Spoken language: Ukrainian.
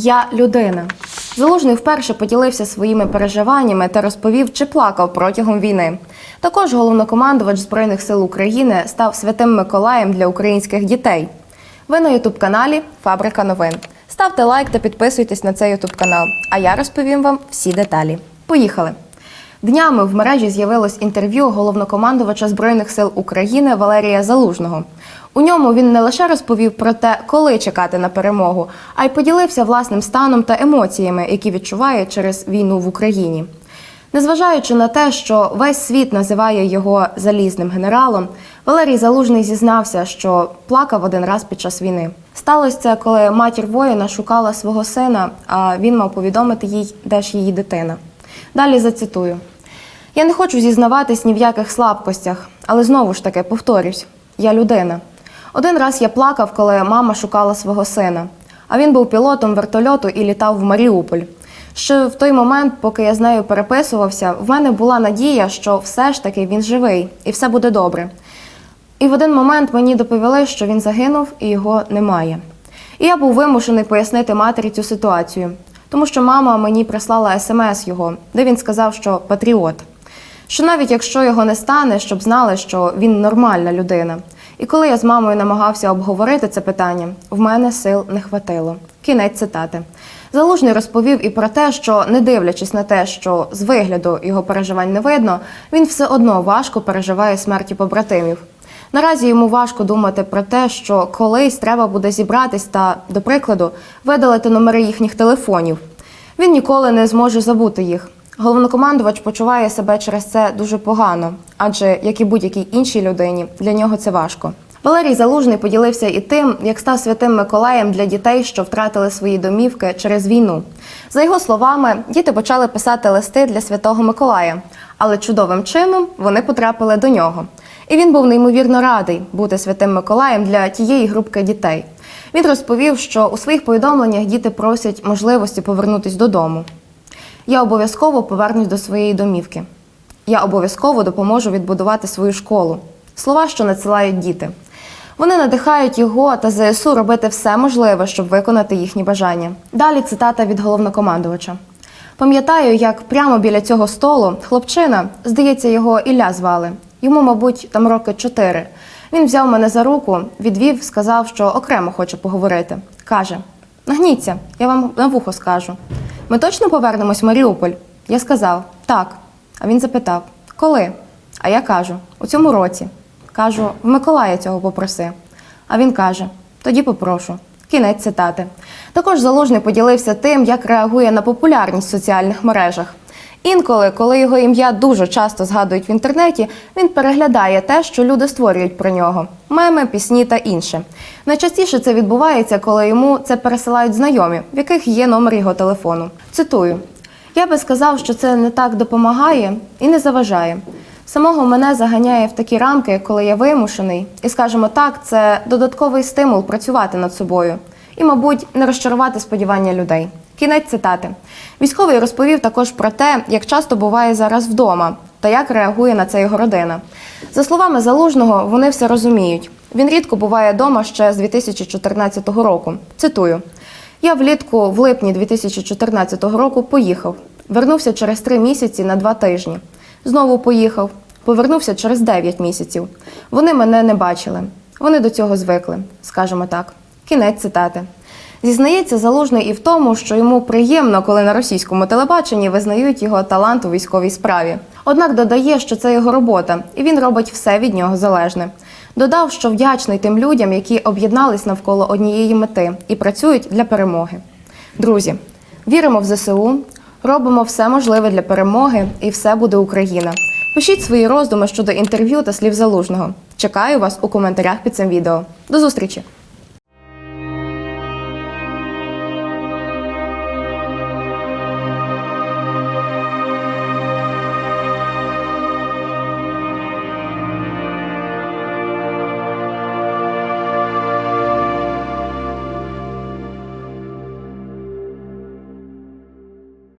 Я людина. Залужний вперше поділився своїми переживаннями та розповів, чи плакав протягом війни. Також головнокомандувач Збройних сил України став святим Миколаєм для українських дітей. Ви на Ютуб каналі Фабрика новин. Ставте лайк та підписуйтесь на цей Ютуб канал. А я розповім вам всі деталі. Поїхали! Днями в мережі з'явилось інтерв'ю головнокомандувача Збройних сил України Валерія Залужного. У ньому він не лише розповів про те, коли чекати на перемогу, а й поділився власним станом та емоціями, які відчуває через війну в Україні. Незважаючи на те, що весь світ називає його залізним генералом, Валерій Залужний зізнався, що плакав один раз під час війни. Сталося це, коли матір воїна шукала свого сина, а він мав повідомити їй, де ж її дитина. Далі зацитую: я не хочу зізнаватись ні в яких слабкостях, але знову ж таки повторюсь: я людина. Один раз я плакав, коли мама шукала свого сина, а він був пілотом вертольоту і літав в Маріуполь. Ще в той момент, поки я з нею переписувався, в мене була надія, що все ж таки він живий і все буде добре. І в один момент мені доповіли, що він загинув і його немає. І я був вимушений пояснити матері цю ситуацію, тому що мама мені прислала смс його, де він сказав, що патріот. Що навіть якщо його не стане, щоб знали, що він нормальна людина. І коли я з мамою намагався обговорити це питання, в мене сил не хватило. Кінець цитати. Залужний розповів і про те, що, не дивлячись на те, що з вигляду його переживань не видно, він все одно важко переживає смерті побратимів. Наразі йому важко думати про те, що колись треба буде зібратись та, до прикладу, видалити номери їхніх телефонів. Він ніколи не зможе забути їх. Головнокомандувач почуває себе через це дуже погано, адже як і будь-якій іншій людині, для нього це важко. Валерій Залужний поділився і тим, як став святим Миколаєм для дітей, що втратили свої домівки через війну. За його словами, діти почали писати листи для святого Миколая, але чудовим чином вони потрапили до нього. І він був неймовірно радий бути святим Миколаєм для тієї групки дітей. Він розповів, що у своїх повідомленнях діти просять можливості повернутись додому. Я обов'язково повернусь до своєї домівки. Я обов'язково допоможу відбудувати свою школу. Слова, що надсилають діти. Вони надихають його та ЗСУ робити все можливе, щоб виконати їхні бажання. Далі цитата від головнокомандувача. Пам'ятаю, як прямо біля цього столу хлопчина, здається, його Ілля звали. Йому, мабуть, там роки чотири. Він взяв мене за руку, відвів, сказав, що окремо хоче поговорити. Каже: Нагніться, я вам на вухо скажу. Ми точно повернемось в Маріуполь? Я сказав так. А він запитав, коли? А я кажу, у цьому році. Кажу, в Миколая цього попроси. А він каже: тоді попрошу. Кінець цитати. Також залужний поділився тим, як реагує на популярність в соціальних мережах. Інколи, коли його ім'я дуже часто згадують в інтернеті, він переглядає те, що люди створюють про нього: меми, пісні та інше. Найчастіше це відбувається, коли йому це пересилають знайомі, в яких є номер його телефону. Цитую: я би сказав, що це не так допомагає і не заважає. Самого мене заганяє в такі рамки, коли я вимушений, і скажімо так, це додатковий стимул працювати над собою і, мабуть, не розчарувати сподівання людей. Кінець цитати. Військовий розповів також про те, як часто буває зараз вдома та як реагує на це його родина. За словами залужного, вони все розуміють. Він рідко буває вдома ще з 2014 року. Цитую: я влітку, в липні 2014 року, поїхав. Вернувся через три місяці на два тижні. Знову поїхав. Повернувся через 9 місяців. Вони мене не бачили. Вони до цього звикли, скажімо так. Кінець цитати. Зізнається залужний і в тому, що йому приємно, коли на російському телебаченні визнають його талант у військовій справі. Однак додає, що це його робота, і він робить все від нього залежне. Додав, що вдячний тим людям, які об'єднались навколо однієї мети і працюють для перемоги. Друзі, віримо в ЗСУ, робимо все можливе для перемоги, і все буде Україна. Пишіть свої роздуми щодо інтерв'ю та слів залужного. Чекаю вас у коментарях під цим відео. До зустрічі!